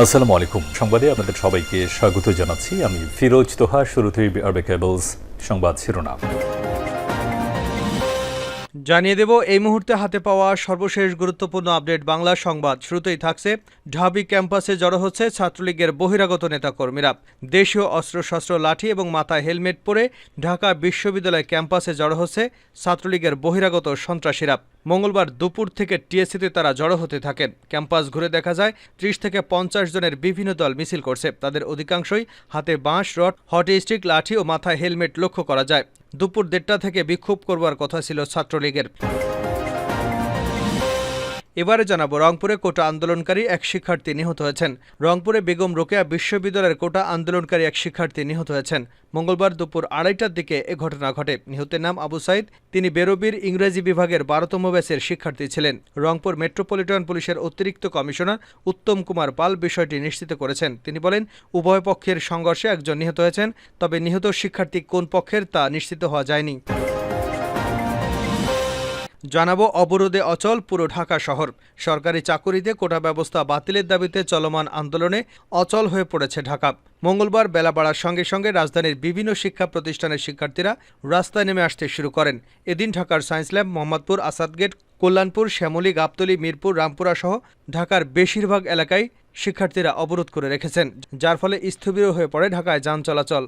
আসসালামু আলাইকুম। সংবাদে আপনাদের সবাইকে স্বাগত জানাচ্ছি। আমি ফিরোজ তোহা, শুরুতেই আরবে কেবলস সংবাদ শিরোনাম। জানিয়ে দেব, এই মুহূর্তে হাতে পাওয়া সর্বশেষ গুরুত্বপূর্ণ আপডেট বাংলা সংবাদ। শুরুতেই থাকছে, ঢাবি ক্যাম্পাসে জড়ো হচ্ছে ছাত্রলীগের বহিরাগত নেতাকর্মীরা। দেশীয় অস্ত্রশস্ত্র, লাঠি এবং মাথায় হেলমেট পরে ঢাকা বিশ্ববিদ্যালয় ক্যাম্পাসে জড়ো হচ্ছে ছাত্রলীগের বহিরাগত সন্ত্রাসীরা। মঙ্গলবার দুপুর থেকে টিএসসিতে তারা জড়ো হতে থাকেন। ক্যাম্পাস ঘুরে দেখা যায়, ত্রিশ থেকে পঞ্চাশ জনের বিভিন্ন দল মিছিল করছে। তাদের অধিকাংশই হাতে বাঁশ, রড, হট স্টিক, লাঠি ও মাথায় হেলমেট লক্ষ্য করা যায়। দুপুর দেড়টা থেকে বিক্ষোভ করবার কথা ছিল ছাত্রলীগের। এবারে জানাব, রংপুরে কোটা আন্দোলনকারী এক শিক্ষার্থী নিহত হয়েছেন। রংপুরে বেগম রোকেয়া বিশ্ববিদ্যালয়ের কোটা আন্দোলনকারী এক শিক্ষার্থী নিহত হয়েছেন। মঙ্গলবার দুপুর আড়াইটার দিকে এ ঘটনা ঘটে। নিহতের নাম আবু সাইদ। তিনি বেরোবির ইংরেজি বিভাগের বারোতম ব্যাচের শিক্ষার্থী ছিলেন। রংপুর মেট্রোপলিটন পুলিশের অতিরিক্ত কমিশনার উত্তম কুমার পাল বিষয়টি নিশ্চিত করেছেন। তিনি বলেন, উভয় পক্ষের সংঘর্ষে একজন নিহত হয়েছেন, তবে নিহত শিক্ষার্থী কোন পক্ষের তা নিশ্চিত হওয়া যায়নি। জানাব অবরোধে অচল পুরো ঢাকা শহর। সরকারি চাকুরিতে কোটা ব্যবস্থা বাতিলের দাবিতে চলমান আন্দোলনে অচল হয়ে পড়েছে ঢাকা। মঙ্গলবার বেলা বাড়ার সঙ্গে সঙ্গে রাজধানীর বিভিন্ন শিক্ষা প্রতিষ্ঠানের শিক্ষার্থীরা রাস্তায় নেমে আসতে শুরু করেন। এদিন ঢাকার সায়েন্স ল্যাব, মোহাম্মদপুর, আসাদগেট, কল্যাণপুর, শ্যামলী, গাবতলী, মিরপুর, রামপুরা সহ ঢাকার বেশিরভাগ এলাকায় শিক্ষার্থীরা অবরোধ করে রেখেছেন, যার ফলে স্থবির হয়ে পড়ে ঢাকায় যান চলাচল।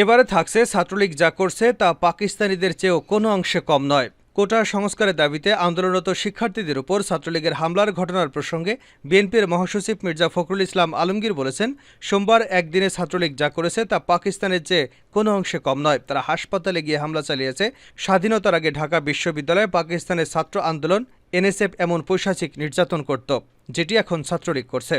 এবারে থাকছে ছাত্রলীগ যা করছে তা পাকিস্তানিদের চেয়েও কোনো অংশে কম নয়। কোটা সংস্কারের দাবিতে আন্দোলনরত শিক্ষার্থীদের উপর ছাত্রলীগের হামলার ঘটনার প্রসঙ্গে বিএনপির মহাসচিব মির্জা ফখরুল ইসলাম আলমগীর বলেছেন, সোমবার একদিনে ছাত্রলীগ যা করেছে তা পাকিস্তানের চেয়ে কোনো অংশে কম নয়। তারা হাসপাতালে গিয়ে হামলা চালিয়েছে। স্বাধীনতার আগে ঢাকা বিশ্ববিদ্যালয়ে পাকিস্তানের ছাত্র আন্দোলন, এনএসএফ এমন পৈশাচিক নির্যাতন করত, যেটি এখন ছাত্রলীগ করছে।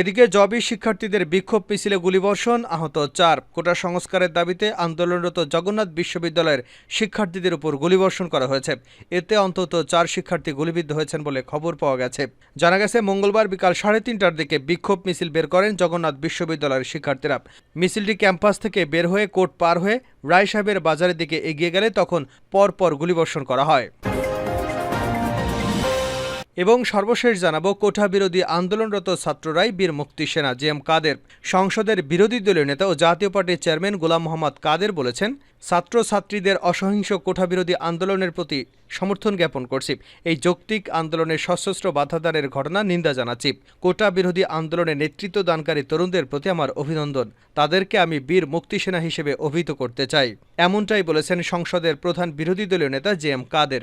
এদিকে জবি শিক্ষার্থীদের বিক্ষোভ মিছিলে গুলিবর্ষণ, আহত চার। কোটা সংস্কারের দাবিতে আন্দোলনরত জগন্নাথ বিশ্ববিদ্যালয়ের শিক্ষার্থীদের উপর গুলিবর্ষণ করা হয়েছে। এতে অন্তত চার শিক্ষার্থী গুলিবিদ্ধ হয়েছেন বলে খবর পাওয়া গেছে। জানা গেছে, মঙ্গলবার বিকাল সাড়ে তিনটার দিকে বিক্ষোভ মিছিল বের করেন জগন্নাথ বিশ্ববিদ্যালয়ের শিক্ষার্থীরা। মিছিলটি ক্যাম্পাস থেকে বের হয়ে কোর্ট পার হয়ে রায় সাহেবের বাজারের দিকে এগিয়ে গেলে তখন পরপর গুলিবর্ষণ করা হয়। এবং সর্বশেষ জানাব, কোঠা বিরোধী আন্দোলনরত ছাত্ররাই বীর মুক্তি সেনা, জি এম কাদের। সংসদের বিরোধী দলীয় নেতা ও জাতীয় পার্টির চেয়ারম্যান গোলাম মোহাম্মদ কাদের বলেছেন ছাত্রছাত্রীদের অসহিংস কোঠা বিরোধী আন্দোলনের প্রতি সমর্থন জ্ঞাপন করছি। এই যৌক্তিক আন্দোলনের সশস্ত্র বাধাদানের ঘটনা নিন্দা জানাচ্ছি। কোটা বিরোধী আন্দোলনে নেতৃত্ব দানকারী তরুণদের প্রতি আমার অভিনন্দন। তাদেরকে আমি বীর মুক্তি সেনা হিসেবে অভিহিত করতে চাই। এমনটাই বলেছেন সংসদের প্রধান বিরোধী দলীয় নেতা জে এম কাদের।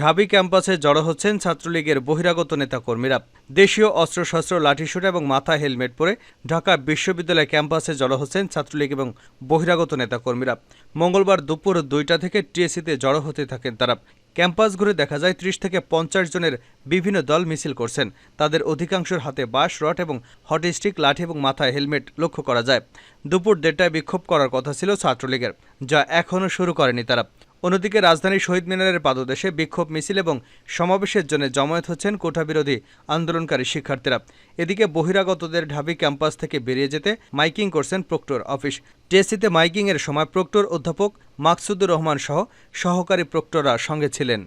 ঢাবি ক্যাম্পাসে জড়ো হচ্ছেন ছাত্রলীগের বহিরাগত নেতাকর্মীরা। দেশীয় অস্ত্রশস্ত্র, লাঠিসোঁটা এবং মাথা হেলমেট পরে ঢাকা বিশ্ববিদ্যালয় ক্যাম্পাসে জড়ো হচ্ছেন ছাত্রলীগ এবং বহিরাগত নেতাকর্মীরা। মঙ্গলবার দুপুর দুইটা থেকে টিএসিতে জড়ো হতে থাকেন তারা। ক্যাম্পাস ঘুরে দেখা যায় ত্রিশ থেকে পঞ্চাশ জনের বিভিন্ন দল মিছিল করছেন। তাদের অধিকাংশের হাতে বাঁশ, রড এবং হটস্টিক লাঠি এবং মাথায় হেলমেট লক্ষ্য করা যায়। দুপুর দেড়টায় বিক্ষোভ করার কথা ছিল ছাত্রলীগের, যা এখনও শুরু করেনি তারা। অন্যদিকে রাজধানীর শহীদ মিনারের পাদদেশে বিক্ষোভ মিছিল এবং সমাবেশের জন্য জমায়েত হচ্ছেন কোঠা বিরোধী আন্দোলনকারী শিক্ষার্থীরা। এদিকে বহিরাগতদের ঢাবি ক্যাম্পাস থেকে বেরিয়ে যেতে মাইকিং করছেন প্রক্টর অফিস। টিএসসিতে মাইকিংয়ের সময় প্রক্টর অধ্যাপক মাকসুদুর রহমান সহ সহকারী প্রক্টররা সঙ্গে ছিলেন।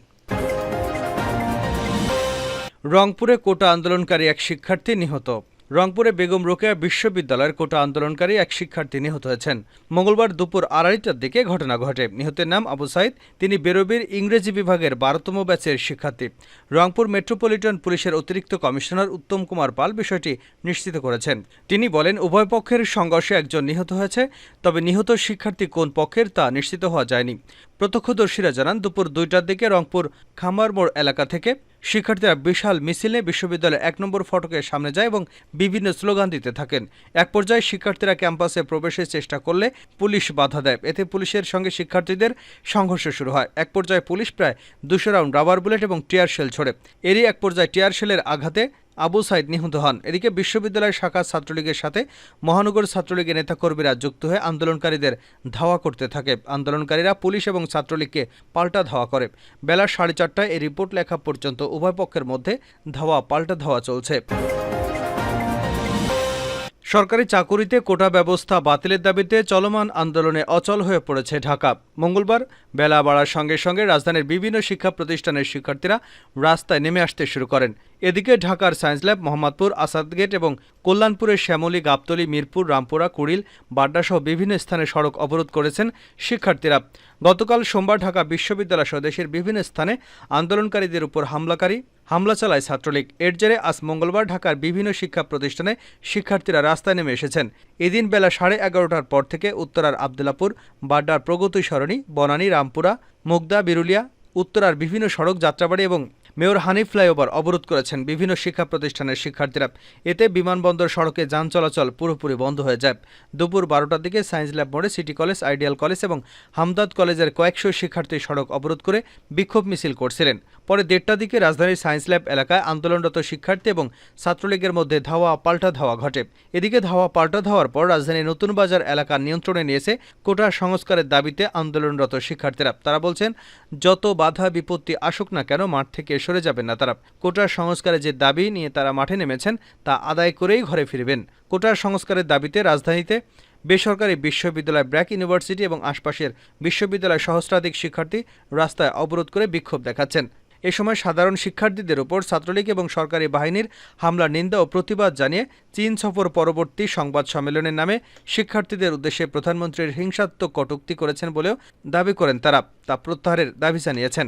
রংপুরে কোটা আন্দোলনকারী এক শিক্ষার্থী নিহত। রংপুরে বেগম রোকেয়া বিশ্ববিদ্যালয়ের কোটা আন্দোলনকারী এক শিক্ষার্থী নিহত হয়েছেন। মঙ্গলবার দুপুর আড়াইটার দিকে ঘটনা ঘটে। নিহতের নাম আবু সাইদ। তিনি বেরোবির ইংরেজি বিভাগের বারোতম ব্যাচের শিক্ষার্থী। রংপুর মেট্রোপলিটন পুলিশের অতিরিক্ত কমিশনার উত্তম কুমার পাল বিষয়টি নিশ্চিত করেছেন। তিনি বলেন, উভয় পক্ষের সংঘর্ষে একজন নিহত হয়েছে, তবে নিহত শিক্ষার্থী কোন পক্ষের তা নিশ্চিত হওয়া যায়নি। প্রত্যক্ষদর্শীরা জানান, দুপুর দুইটার দিকে রংপুর খামার মোড় এলাকা থেকে শিক্ষার্থীরা বিশাল মিছিলে বিশ্ববিদ্যালয়ের এক নম্বর ফটকের সামনে যায় এবং বিভিন্ন স্লোগান দিতে থাকেন। এক পর্যায়ে শিক্ষার্থীরা ক্যাম্পাসে প্রবেশের চেষ্টা করলে পুলিশ বাধা দেয়। এতে পুলিশের সঙ্গে শিক্ষার্থীদের সংঘর্ষ শুরু হয়। এক পর্যায়ে পুলিশ প্রায় দুশো রাউন্ড রাবার বুলেট এবং টিয়ার শেল ছড়ে। এরই এক পর্যায়ে টিয়ার শেলের আঘাতে আবু সাইদ নিহত হন। এদিকে বিশ্ববিদ্যালয় শাখা ছাত্রলীগের সাথে মহানগর ছাত্রলীগের নেতাকর্মীরা যুক্ত হয়ে আন্দোলনকারীদের ধাওয়া করতে থাকে। আন্দোলনকারীরা পুলিশ এবং ছাত্রলীগকে পাল্টা ধাওয়া করে। বেলা সাড়ে চারটায় এই রিপোর্ট লেখা পর্যন্ত উভয় পক্ষের মধ্যে ধাওয়া পাল্টা ধাওয়া চলছে। সরকারি চাকুরিতে কোটা ব্যবস্থা বাতিলের দাবিতে চলমান আন্দোলনে অচল হয়ে পড়েছে ঢাকা। মঙ্গলবার বেলা বাড়ার সঙ্গে সঙ্গে রাজধানীর বিভিন্ন শিক্ষা প্রতিষ্ঠানের শিক্ষার্থীরা রাস্তায় নেমে আসতে শুরু করেন। এদিকে ঢাকার সায়েন্স ল্যাব, মোহাম্মদপুর আসাদগেট এবং কল্যাণপুরের শ্যামলী, গাবতলী, মিরপুর, রামপুরা, কুড়িল, বাড্ডাসহ বিভিন্ন স্থানে সড়ক অবরোধ করেছেন শিক্ষার্থীরা। গতকাল সোমবার ঢাকা বিশ্ববিদ্যালয় সহ দেশের বিভিন্ন স্থানে আন্দোলনকারীদের উপর হামলাকারী হামলা চালায় ছাত্রলীগ। এর জেরে আজ মঙ্গলবার ঢাকার বিভিন্ন শিক্ষা প্রতিষ্ঠানে শিক্ষার্থীরা রাস্তায় নেমে এসেছেন। এদিন বেলা সাড়ে এগারোটার পর থেকে উত্তরার আবদুল্লাপুর, বাড্ডার প্রগতি সরণি, বনানী, রামপুরা, মুগদা, বিরুলিয়া, উত্তরার বিভিন্ন সড়ক যাত্রাবাড়ি এবং মেয়র হানিফ ফ্লাইওভার অবরোধ করেছেন বিভিন্ন শিক্ষা প্রতিষ্ঠানের শিক্ষার্থীরা। এতে বিমানবন্দর সড়কে যান চলাচল পুরোপুরি বন্ধ হয়ে যায়। দুপুর বারোটার দিকে সায়েন্স ল্যাব মোড়ে সিটি কলেজ, আইডিয়াল কলেজ এবং হামদাদ কলেজের কয়েকশো শিক্ষার্থী সড়ক অবরোধ করে বিক্ষোভ মিছিল করছিলেন। পরে দেড়টার দিকে রাজধানীর সায়েন্স ল্যাব এলাকায় আন্দোলনরত শিক্ষার্থী এবং ছাত্রলীগের মধ্যে ধাওয়া পাল্টা ধাওয়া ঘটে। এদিকে ধাওয়া পাল্টা ধাওয়ার পর রাজধানীর নতুন বাজার এলাকা নিয়ন্ত্রণে নিয়েছে কোটা সংস্কারের দাবিতে আন্দোলনরত শিক্ষার্থীরা। তারা বলছেন, যত বাধা বিপত্তি আসুক না কেন, মাঠ থেকে সরে যাবেন না তারা। কোটা সংস্কারের যে দাবি নিয়ে তারা মাঠে নেমেছেন, তা আদায় করেই ঘরে ফিরবেন। কোটার সংস্কারের দাবিতে রাজধানীতে বেসরকারি বিশ্ববিদ্যালয়, ব্র্যাক ইউনিভার্সিটি এবং আশপাশের বিশ্ববিদ্যালয় সহস্রাধিক শিক্ষার্থী রাস্তায় অবরোধ করে বিক্ষোভ দেখাচ্ছেন। এ সময় সাধারণ শিক্ষার্থীদের ওপর ছাত্রলীগ এবং সরকারি বাহিনীর হামলার নিন্দা ও প্রতিবাদ জানিয়ে চীন সফর পরবর্তী সংবাদ সম্মেলনের নামে শিক্ষার্থীদের উদ্দেশ্যে প্রধানমন্ত্রীর হিংসাত্মক কটুক্তি করেছেন বলেও দাবি করেন তারা, তা প্রত্যাহারের দাবি জানিয়েছেন।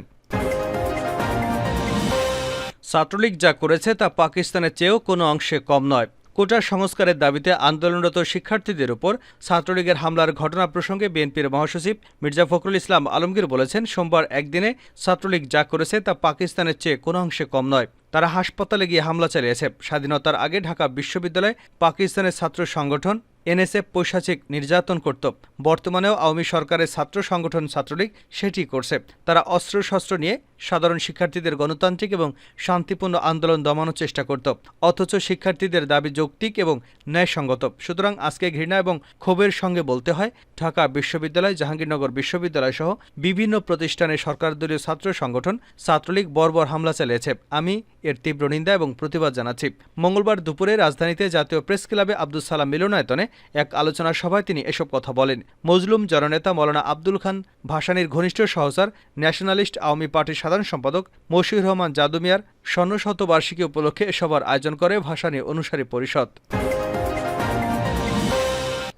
ছাত্রলীগ যা করেছে তা পাকিস্তানের চেয়েও কোনো অংশে কম নয়। কোটা সংস্কারের দাবিতে আন্দোলনরত শিক্ষার্থীদের উপর ছাত্রলীগের হামলার ঘটনা প্রসঙ্গে বিএনপির মহাসচিব মির্জা ফখরুল ইসলাম আলমগীর বলেছেন, সোমবার একদিনে ছাত্রলীগ যা করেছে তা পাকিস্তানের চেয়ে কোনো অংশে কম নয়। তারা হাসপাতালে গিয়ে হামলা চালিয়েছে। স্বাধীনতার আগে ঢাকা বিশ্ববিদ্যালয়ে পাকিস্তানের ছাত্র সংগঠন এনএসএফ পৈশাচিক নির্যাতন করত। বর্তমানেও আওয়ামী সরকারের ছাত্র সংগঠন ছাত্রলীগ সেটি করছে। তারা অস্ত্রশস্ত্র নিয়ে সাধারণ শিক্ষার্থীদের গণতান্ত্রিক এবং শান্তিপূর্ণ আন্দোলন দমানোর চেষ্টা করত। অথচ শিক্ষার্থীদের দাবি যৌক্তিক এবং ন্যায়সঙ্গত। সুতরাং আজকে ঘৃণা এবং ক্ষোভের সঙ্গে বলতে হয়, ঢাকা বিশ্ববিদ্যালয়, জাহাঙ্গীরনগর বিশ্ববিদ্যালয় সহ বিভিন্ন প্রতিষ্ঠানে সরকারদলীয় ছাত্র সংগঠন, ছাত্রলীগ বর্বর হামলা চালিয়েছে। আমি এর তীব্র নিন্দা এবং প্রতিবাদ জানাচ্ছি। মঙ্গলবার দুপুরে রাজধানীতে জাতীয় প্রেস ক্লাবে আব্দুল সালাম মিলনায়তনে এক আলোচনা সভায় তিনি এসব কথা বলেন। মজলুম জননেতা মৌলানা আব্দুল খান ভাসানীর ঘনিষ্ঠ সহসার ন্যাশনালিস্ট আওয়ামী পার্টির সাধারণ সম্পাদক মশিউর রহমান জাদুমিয়ার স্বর্ণশতবার্ষিকী উপলক্ষে এ সভার আয়োজন করে ভাসানী অনুসারী পরিষদ।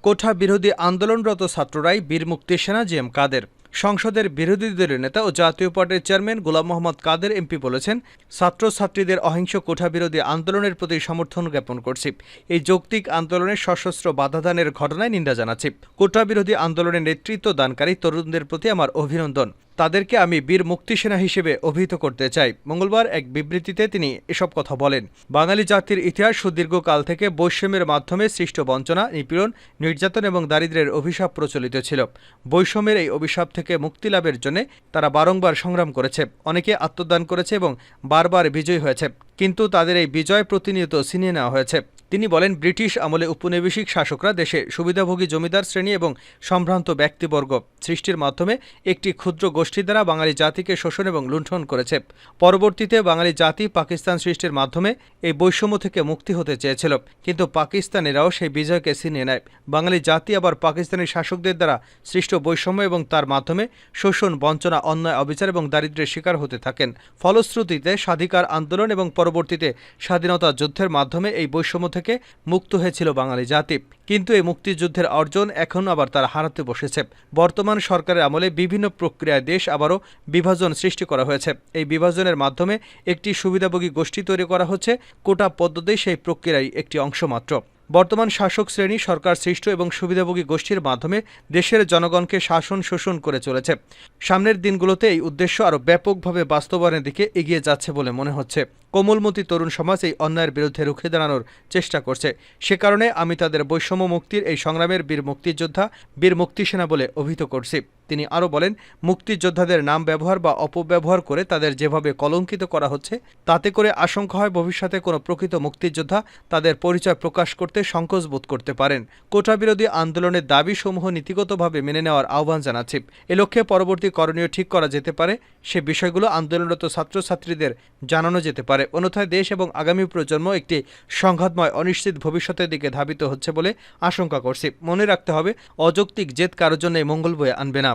কোঠা বিরোধী আন্দোলনরত ছাত্ররাই বীর মুক্তি সেনা জি এম কাদের। সংসদের বিরোধী দলের নেতা ও জাতীয় পার্টির চেয়ারম্যান গোলাম মোহাম্মদ কাদের এমপি বলেছেন, ছাত্রছাত্রীদের অহিংস কোঠা বিরোধী আন্দোলনের প্রতি সমর্থন জ্ঞাপন করছি। এই যৌক্তিক আন্দোলনের সশস্ত্র বাধাদানের ঘটনায় নিন্দা জানাচ্ছি। কোঠা বিরোধী আন্দোলনের নেতৃত্ব দানকারী তরুণদের প্রতি আমার অভিনন্দন। তাদেরকে আমি বীর মুক্তিসেনা হিসেবে অভিহিত করতে চাই। মঙ্গলবার এক বিবৃতিতে তিনি এসব কথা বলেন। বাঙালি জাতির ইতিহাস সুদীর্ঘকাল থেকে বৈষম্যের মাধ্যমে সৃষ্ট বঞ্চনা, নিপীড়ন, নির্যাতন এবং দারিদ্র্যের অভিশাপ প্রচলিত ছিল। বৈষম্যের এই অভিশাপ থেকে মুক্তি লাভের জন্য তারা বারংবার সংগ্রাম করেছে। অনেকে আত্মদান করেছে এবং বারবার বিজয়ী হয়েছে। কিন্তু তাদের এই বিজয় প্রতিনিয়ত ছিনিয়ে নেওয়া হয়েছে। তিনি বলেন, ব্রিটিশ আমলে উপনিবেশিক শাসকরা দেশে সুবিধাভোগী জমিদার শ্রেণি এবং সম্ভ্রান্ত ব্যক্তিবর্গ সৃষ্টির মাধ্যমে একটি ক্ষুদ্র গোষ্ঠী দ্বারা বাঙালি জাতিকে শোষণ এবং লুণ্ঠন করেছে। পরবর্তীতে বাঙালি জাতি পাকিস্তান সৃষ্টির মাধ্যমে এই বৈষম্য থেকে মুক্তি হতে চেয়েছিল, কিন্তু পাকিস্তানিরাও সেই বিজয়কে ছিনিয়ে নেয়। বাঙালি জাতি আবার পাকিস্তানি শাসকদের দ্বারা সৃষ্ট বৈষম্য এবং তার মাধ্যমে শোষণ, বঞ্চনা, অন্যায়, অবিচার এবং দারিদ্র্যের শিকার হতে থাকেন। ফলশ্রুতিতে স্বাধিকার আন্দোলন এবং পরবর্তীতে স্বাধীনতা যুদ্ধের মাধ্যমে এই বৈষম্য থেকে মুক্ত হয়েছিল বাঙালি জাতি। কিন্তু এই মুক্তিযুদ্ধের অর্জন এখন আবার তারা হারাতে বসেছে। বর্তমান সরকারের আমলে বিভিন্ন প্রক্রিয়ায় দেশ আবারও বিভাজন সৃষ্টি করা হয়েছে। এই বিভাজনের মাধ্যমে একটি সুবিধাভোগী গোষ্ঠী তৈরি করা হচ্ছে। কোটা পদ্ধতি সেই প্রক্রিয়ায় একটি অংশ মাত্র। বর্তমান শাসক শ্রেণি সরকার সৃষ্ট এবং সুবিধাভোগী গোষ্ঠীর মাধ্যমে দেশের জনগণকে শাসন শোষণ করে চলেছে। সামনের দিনগুলোতে এই উদ্দেশ্য আরও ব্যাপকভাবে বাস্তবায়নের দিকে এগিয়ে যাচ্ছে বলে মনে হচ্ছে। কোমলমতি তরুণ সমাজ এই অন্যায়ের বিরুদ্ধে রুখে দাঁড়ানোর চেষ্টা করছে। সে কারণে আমি তাদের বৈষম্য মুক্তির এই সংগ্রামের বীর মুক্তিযোদ্ধা, বীর মুক্তিসেনা বলে অভিহিত করছি। তিনি আরও বলেন, মুক্তিযোদ্ধাদের নাম ব্যবহার বা অপব্যবহার করে তাদের যেভাবে কলঙ্কিত করা হচ্ছে, তাতে করে আশঙ্কা হয় ভবিষ্যতে কোনো প্রকৃত মুক্তিযোদ্ধা তাদের পরিচয় প্রকাশ করতে সংকোচ বোধ করতে পারেন। কোটা বিরোধী আন্দোলনের দাবিসমূহ নীতিগতভাবে মেনে নেওয়ার আহ্বান জানাচ্ছি। এ লক্ষ্যে পরবর্তী করণীয় ঠিক করা যেতে পারে, সে বিষয়গুলো আন্দোলনরত ছাত্রছাত্রীদের জানানো যেতে পারে অন্যথায় দেশ এবং আগামী প্রজন্ম একটি সংঘাতময়, অনিশ্চিত ভবিষ্যতের দিকে ধাবিত হচ্ছে বলে আশঙ্কা করছি। মনে রাখতে হবে, অযৌক্তিক জেদ কারোর জন্য মঙ্গল বয়ে আনবে না।